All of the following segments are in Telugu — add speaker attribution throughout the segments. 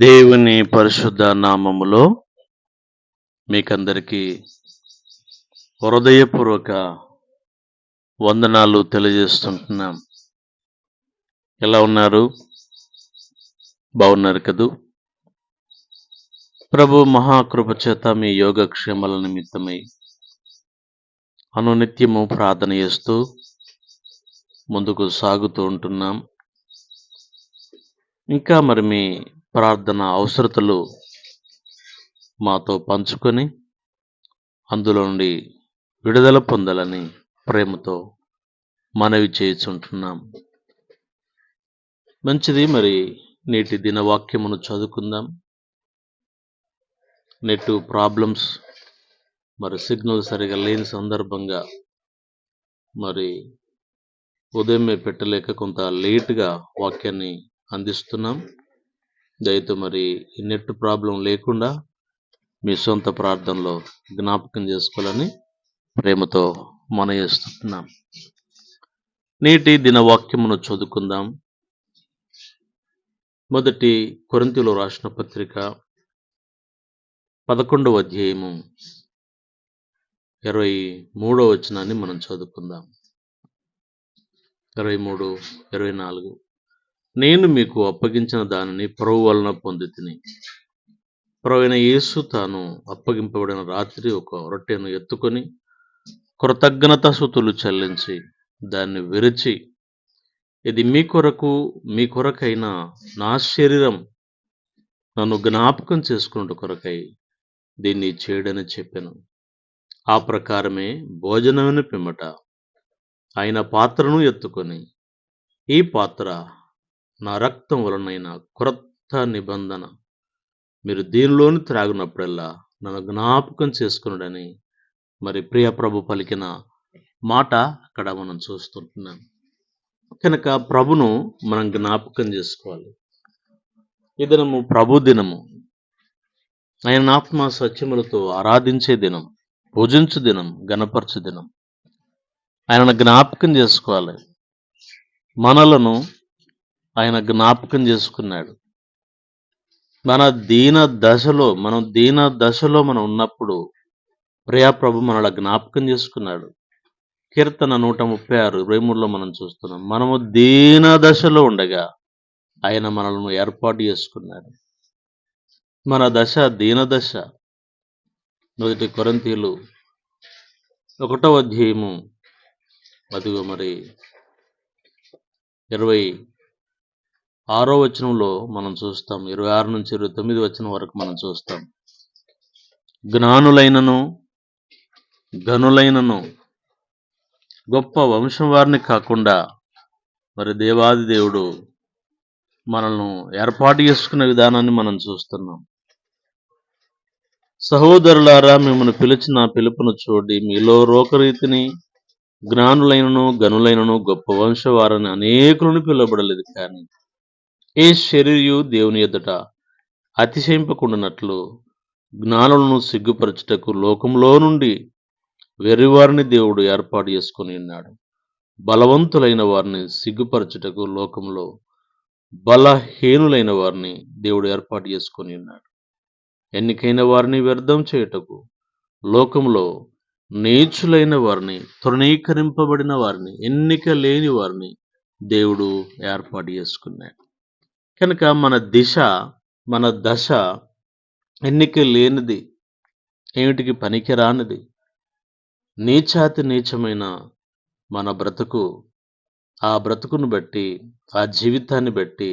Speaker 1: దేవుని పరిశుద్ధ నామములో మీకందరికీ హృదయపూర్వక వందనాలు తెలియజేస్తుంటున్నాం. ఎలా ఉన్నారు? బాగున్నారు కదూ? ప్రభు మహాకృపచేత మీ యోగక్షేమాల నిమిత్తమై అనునిత్యము ప్రార్థన చేస్తూ ముందుకు సాగుతూ ఉంటున్నాం. ఇంకా మరి మీ ప్రార్థన అవసరతలు మాతో పంచుకొని అందులో నుండి విడుదల పొందాలని ప్రేమతో మనవి చేయుచుంటున్నాం. మంచిది మరి నేటి దినవాక్యమును చదువుకుందాం. నెట్ ప్రాబ్లమ్స్ మరి సిగ్నల్ సరిగా లేని సందర్భంగా మరి ఉదయమే పెట్టలేక కొంత లేటుగా వాక్యాన్ని అందిస్తున్నాం. దయతో మరి నెట్ ప్రాబ్లం లేకుండా మీ సొంత ప్రార్థనలో జ్ఞాపకం చేసుకోవాలని ప్రేమతో మన చేస్తున్నాం. నేటి దినవాక్యమును చదువుకుందాం. మొదటి కొరింతిలో రాసిన పత్రిక పదకొండవ అధ్యాయము ఇరవై మూడవ వచనాన్ని మనం చదువుకుందాం. ఇరవై మూడు ఇరవై నాలుగు. నేను మీకు అప్పగించిన దానిని ప్రభు వలన పొంది తిని ప్రవీణ యేసు తాను అప్పగింపబడిన రాత్రి ఒక రొట్టెను ఎత్తుకొని కృతజ్ఞత సుతులు చెల్లించి దాన్ని విరిచి ఇది మీ కొరకు మీ కొరకైన నా శరీరం నన్ను జ్ఞాపకం చేసుకున్నట్టు కొరకై దీన్ని చేయడని చెప్పాను. ఆ ప్రకారమే భోజనమైన పిమ్మట ఆయన పాత్రను ఎత్తుకొని ఈ పాత్ర నా రక్తం వలనైన క్రొత్త నిబంధన. మీరు దీనిలోని త్రాగినప్పుడల్లా నన్ను జ్ఞాపకం చేసుకున్నాడని మరి ప్రియ ప్రభు పలికిన మాట అక్కడ మనం చూస్తుంటున్నాం. కనుక ప్రభును మనం జ్ఞాపకం చేసుకోవాలి. ఈ దినము ప్రభు దినము. ఆయన ఆత్మ సత్యములతో ఆరాధించే దినం పూజించు దినం గణపరచు దినం. ఆయనను జ్ఞాపకం చేసుకోవాలి. మనలను ఆయన జ్ఞాపకం చేసుకున్నాడు. మన దీన దశలో మనం దీన దశలో మనం ఉన్నప్పుడు ప్రియాప్రభు మనల జ్ఞాపకం చేసుకున్నాడు. కీర్తన నూట ముప్పై ఆరు ఇరవై మూడులో మనం చూస్తున్నాం. మనము దీన దశలో ఉండగా ఆయన మనల్ని ఏర్పాటు చేసుకున్నాడు. మన దశ దీన దశ. మొదటి కొరంతీలు ఒకటో అధ్యాయము. అదిగో మరి ఇరవై ఆరో వచనంలో మనం చూస్తాం ఇరవై ఆరు నుంచి ఇరవై తొమ్మిది వచనం వరకు మనం చూస్తాం. జ్ఞానులైనను గనులైనను గొప్ప వంశం వారిని కాకుండా మరి దేవాది దేవుడు మనల్ని ఏర్పాటు చేసుకున్న విధానాన్ని మనం చూస్తున్నాం. సహోదరులారా మిమ్మల్ని పిలిచిన పిలుపును చూడి మీలో రోకరీతిని జ్ఞానులైనను గనులైనను గొప్ప వంశవారని అనేకులను పిలువబడలేదు కానీ ఏ శరీరయు దేవుని ఎదుట అతిశయింపకుండానట్లు జ్ఞానులను సిగ్గుపరచుటకు లోకంలో నుండి వెర్రివారిని దేవుడు ఏర్పాటు చేసుకుని ఉన్నాడు. బలవంతులైన వారిని సిగ్గుపరచుటకు లోకంలో బలహీనులైన వారిని దేవుడు ఏర్పాటు చేసుకొని ఉన్నాడు. ఎన్నికైన వారిని వ్యర్థం చేయుటకు లోకంలో నీచులైన వారిని తృణీకరింపబడిన వారిని ఎన్నిక లేని వారిని దేవుడు ఏర్పాటు చేసుకున్నాడు. కనుక మన దిశ మన దశ ఎన్నిక లేనిది ఏమిటికి పనికిరానిది? నీచాతి నీచమైన మన బ్రతుకు ఆ బ్రతుకును బట్టి ఆ జీవితాన్ని బట్టి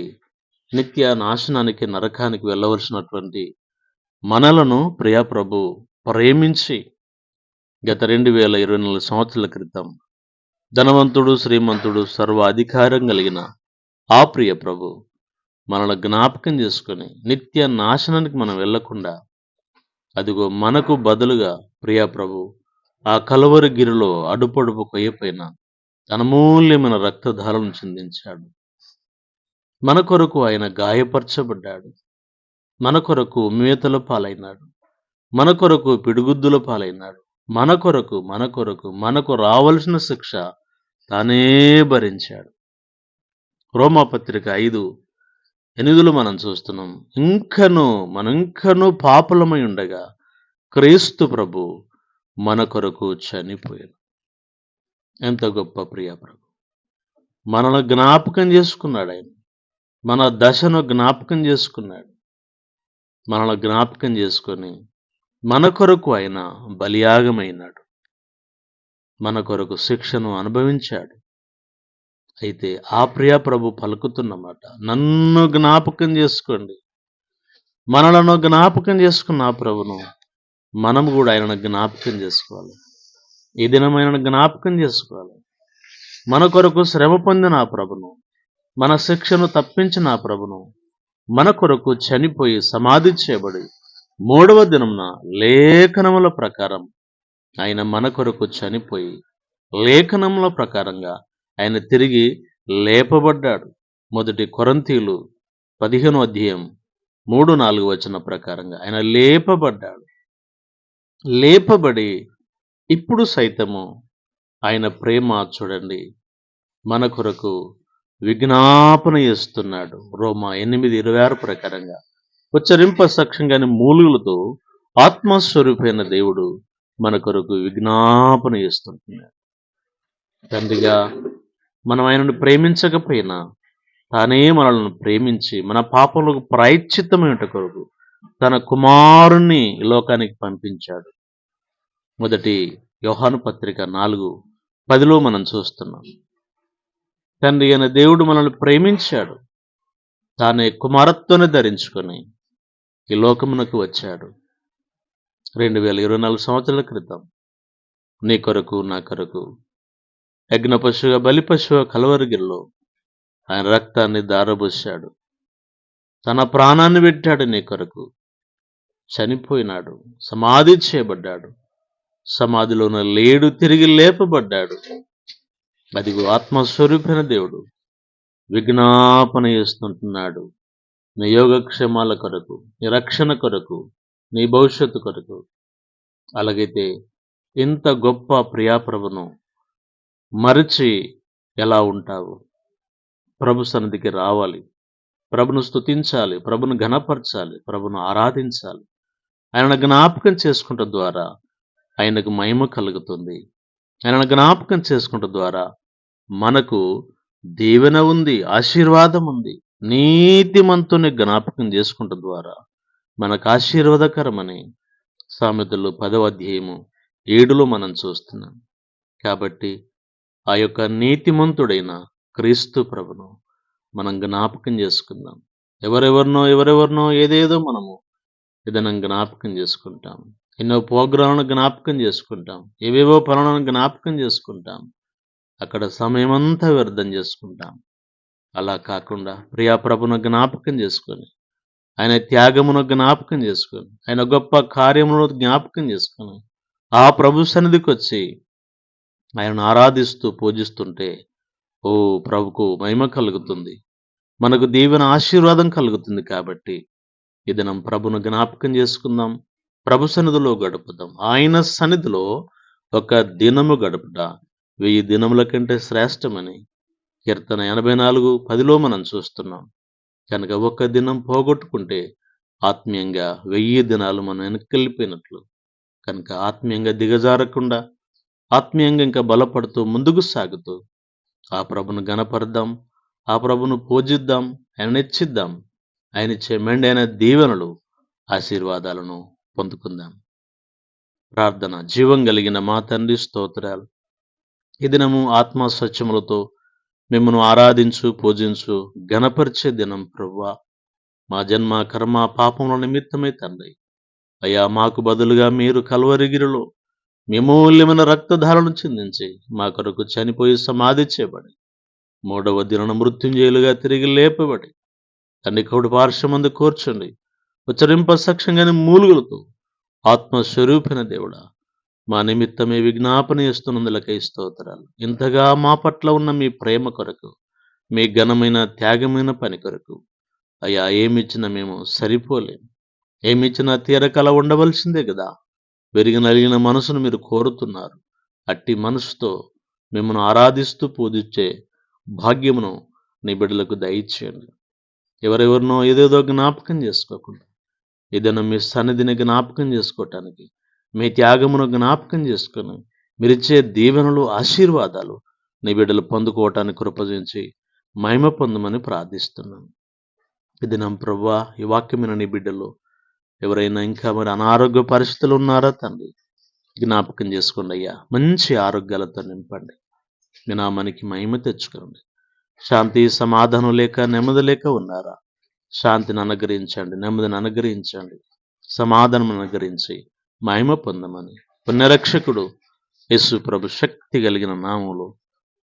Speaker 1: నిత్య నాశనానికి నరకానికి వెళ్ళవలసినటువంటి మనలను ప్రియాప్రభు ప్రేమించి గత రెండు వేల ఇరవై నాలుగు సంవత్సరాల క్రితం ధనవంతుడు శ్రీమంతుడు సర్వ అధికారం కలిగిన ఆ ప్రియ ప్రభు మనల్ని జ్ఞాపకం చేసుకొని నిత్య నాశనానికి మనం వెళ్ళకుండా అదిగో మనకు బదులుగా ప్రియా ప్రభు ఆ కలవరి గిరిలో అడుపడుపు కొయ్యపైన అనమూల్యమైన రక్తధారను చిందించాడు. మన కొరకు ఆయన గాయపరచబడ్డాడు. మన కొరకు మేతల పాలైనాడు. మన కొరకు పిడుగుద్దుల పాలైనాడు. మన కొరకు మన కొరకు మనకు రావలసిన శిక్ష తానే భరించాడు. రోమాపత్రిక ఐదు ఎనిమిదిలో మనం చూస్తున్నాం. ఇంకను మనం ఇంకను పాపులమై ఉండగా క్రీస్తు ప్రభు మన కొరకు చనిపోయాడు. ఎంత గొప్ప ప్రియ ప్రభు. మనను జ్ఞాపకం చేసుకున్నాడు ఆయన. మన దశను జ్ఞాపకం చేసుకున్నాడు. మనల్ని జ్ఞాపకం చేసుకొని మన కొరకు ఆయన బలియాగమైనాడు. మన కొరకు శిక్షను అనుభవించాడు. అయితే ఆ ప్రియా ప్రభు పలుకుతున్నమాట నన్ను జ్ఞాపకం చేసుకోండి. మనలను జ్ఞాపకం చేసుకున్న ఆ ప్రభును మనం కూడా ఆయనను జ్ఞాపకం చేసుకోవాలి. ఈ దినమైన జ్ఞాపకం చేసుకోవాలి. మన కొరకు శ్రమ పొందిన ఆ ప్రభును మన శిక్షను తప్పించిన ఆ ప్రభును మన కొరకు చనిపోయి సమాధి చేయబడి మూడవ దినమున లేఖనముల ప్రకారం ఆయన మన కొరకు చనిపోయి లేఖనముల ప్రకారంగా ఆయన తిరిగి లేపబడ్డాడు. మొదటి కొరంతీలు పదిహేను అధ్యాయం మూడు నాలుగు వచన ప్రకారంగా ఆయన లేపబడ్డాడు. లేపబడి ఇప్పుడు సైతము ఆయన ప్రేమ చూడండి. మన కొరకు విజ్ఞాపన చేస్తున్నాడు. రోమా ఎనిమిది ఇరవై ఆరు ప్రకారంగా ఉచ్చరింప సక్షంగాని మూలుగులతో ఆత్మస్వరూపైన దేవుడు మన కొరకు విజ్ఞాపన చేస్తుంటున్నాడు తండ్రిగా మనం ఆయనను ప్రేమించకపోయినా తానే మనల్ని ప్రేమించి మన పాపములకు ప్రాయశ్చిత్తమైన కొరకు తన కుమారుణ్ణి ఈ లోకానికి పంపించాడు. మొదటి యోహాను పత్రిక నాలుగు పదిలో మనం చూస్తున్నాం. తండ్రి అయిన దేవుడు మనల్ని ప్రేమించాడు. తానే కుమారత్వాన్ని ధరించుకొని ఈ లోకమునకు వచ్చాడు. రెండు వేల ఇరవై నాలుగు సంవత్సరాల క్రితం నీ కొరకు నా కొరకు యజ్ఞ పశువుగా బలి పశువుగా కలవరిగిరిలో ఆయన రక్తాన్ని దారబోశాడు. తన ప్రాణాన్ని పెట్టాడు నీ కొరకు. చనిపోయినాడు. సమాధి చేయబడ్డాడు. సమాధిలోన లేడు తిరిగి లేపబడ్డాడు. అదిగో ఆత్మస్వరూపైన దేవుడు. విజ్ఞాపన చేస్తుంటున్నాడు. నీ యోగక్షేమాల కొరకు నీ రక్షణ కొరకు నీ భవిష్యత్తు కొరకు. అలాగైతే ఇంత గొప్ప ప్రియాప్రభను మరిచి ఎలా ఉంటావు? ప్రభు సన్నిధికి రావాలి. ప్రభును స్తుతించాలి. ప్రభును ఘనపరచాలి. ప్రభును ఆరాధించాలి. ఆయన జ్ఞాపకం చేసుకుంట ద్వారా ఆయనకు మహిమ కలుగుతుంది. ఆయన జ్ఞాపకం చేసుకుంట ద్వారా మనకు దీవెన ఉంది ఆశీర్వాదం ఉంది. నీతిమంతుని జ్ఞాపకం చేసుకుంట ద్వారా మనకు ఆశీర్వాదకరమని సామెతలు పదవ అధ్యాయము ఏడులో మనం చూస్తున్నాం. కాబట్టి ఆ యొక్క నీతిమంతుడైన క్రీస్తు ప్రభును మనం జ్ఞాపకం చేసుకుందాం. ఎవరెవరినో ఎవరెవరినో ఏదేదో మనము ఏదైనా జ్ఞాపకం చేసుకుంటాం. ఎన్నో ప్రోగ్రాంలను జ్ఞాపకం చేసుకుంటాం. ఏవేవో పనులను జ్ఞాపకం చేసుకుంటాం. అక్కడ సమయమంతా వ్యర్థం చేసుకుంటాం. అలా కాకుండా ప్రియాప్రభును జ్ఞాపకం చేసుకొని ఆయన త్యాగమును జ్ఞాపకం చేసుకొని ఆయన గొప్ప కార్యమును జ్ఞాపకం చేసుకొని ఆ ప్రభు సన్నిధికి వచ్చి ఆయనను ఆరాధిస్తూ పూజిస్తుంటే ఓ ప్రభుకు మహిమ కలుగుతుంది. మనకు దీవెన ఆశీర్వాదం కలుగుతుంది కాబట్టి ఈ దినం ప్రభును జ్ఞాపకం చేసుకుందాం. ప్రభు సన్నిధిలో గడుపుదాం. ఆయన సన్నిధిలో ఒక దినము గడుపుట వెయ్యి దినముల కంటే శ్రేష్టమని కీర్తన ఎనభై నాలుగు పదిలో మనం చూస్తున్నాం. కనుక ఒక్క దినం పోగొట్టుకుంటే ఆత్మీయంగా వెయ్యి దినాలు మనం వెనక్కెళ్ళిపోయినట్లు కనుక ఆత్మీయంగా దిగజారకుండా ఆత్మీయంగా ఇంకా బలపడుతూ ముందుకు సాగుతూ ఆ ప్రభును గణపరదాం ఆ ప్రభును పూజిద్దాం ఆయన నెచ్చిద్దాం ఆయన ఇచ్చే మెండైన దీవెనలు ఆశీర్వాదాలను పొందుకుందాం. ప్రార్థన జీవం కలిగిన మా తండ్రి స్తోత్రాలు. ఈ దినము ఆత్మ సత్యములతో మిమ్మను ఆరాధించు పూజించు గణపరిచే దినం ప్రవ్వా. మా జన్మ కర్మ పాపముల నిమిత్తమై తండ్రి. అయ్యా మాకు బదులుగా మీరు కలువరిగిరిలో మిమూల్యమైన రక్తధారను చిందించి మా కొరకు చనిపోయి సమాధి చేయబడి మూడవ దినన మృత్యుంజయులుగా తిరిగి లేపబడి తండ్రి పార్శ్వమందు కూర్చుండి ఉచ్చరింప సక్షంగానే మూలుగులతో ఆత్మస్వరూపిన దేవుడా మా నిమిత్తమే విజ్ఞాపన చేస్తున్నందులకై స్తోత్రాలు. ఇంతగా మా పట్ల ఉన్న మీ ప్రేమ కొరకు మీ ఘనమైన త్యాగమైన పని కొరకు అయ్యా ఏమిచ్చినా మేము సరిపోలేము ఏమిచ్చినా తీరకల ఉండవలసిందే కదా వెరిగినలిగిన మనసును మీరు కోరుతున్నారు. అట్టి మనసుతో మిమ్మల్ని ఆరాధిస్తూ పూజించే భాగ్యమును నీ బిడ్డలకు దయచేయండి. ఎవరెవరినో ఏదేదో జ్ఞాపకం చేసుకోకుండా ఏదైనా మీ సన్నిధిని జ్ఞాపకం చేసుకోవటానికి మీ త్యాగమును జ్ఞాపకం చేసుకుని మీరిచ్చే దీవెనలు ఆశీర్వాదాలు నీ బిడ్డలు పొందుకోవటానికి కృపజించి మహిమ పొందమని ప్రార్థిస్తున్నాను. ఇది నా ప్రభా ఈ వాక్యమైన నీ బిడ్డలు ఎవరైనా ఇంకా మరి అనారోగ్య పరిస్థితులు ఉన్నారా తండ్రి? జ్ఞాపకం చేసుకోండి అయ్యా. మంచి ఆరోగ్యాలతో నింపండి. జ్ఞామానికి నామానికి మహిమ తెచ్చుకోండి. శాంతి సమాధానం లేక నెమ్మది లేక ఉన్నారా? శాంతిని అనుగ్రహించండి నెమ్మదిని అనుగ్రహించండి. సమాధానం అనుగ్రహించి మహిమ పొందమని. పునరక్షకుడు యేసు ప్రభు శక్తి కలిగిన నామములో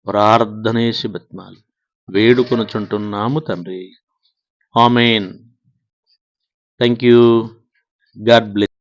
Speaker 1: ప్రార్థనేసి బత్మాలి వేడుకొనుచుంటున్నాము తండ్రి. Amen. Thank you God bless.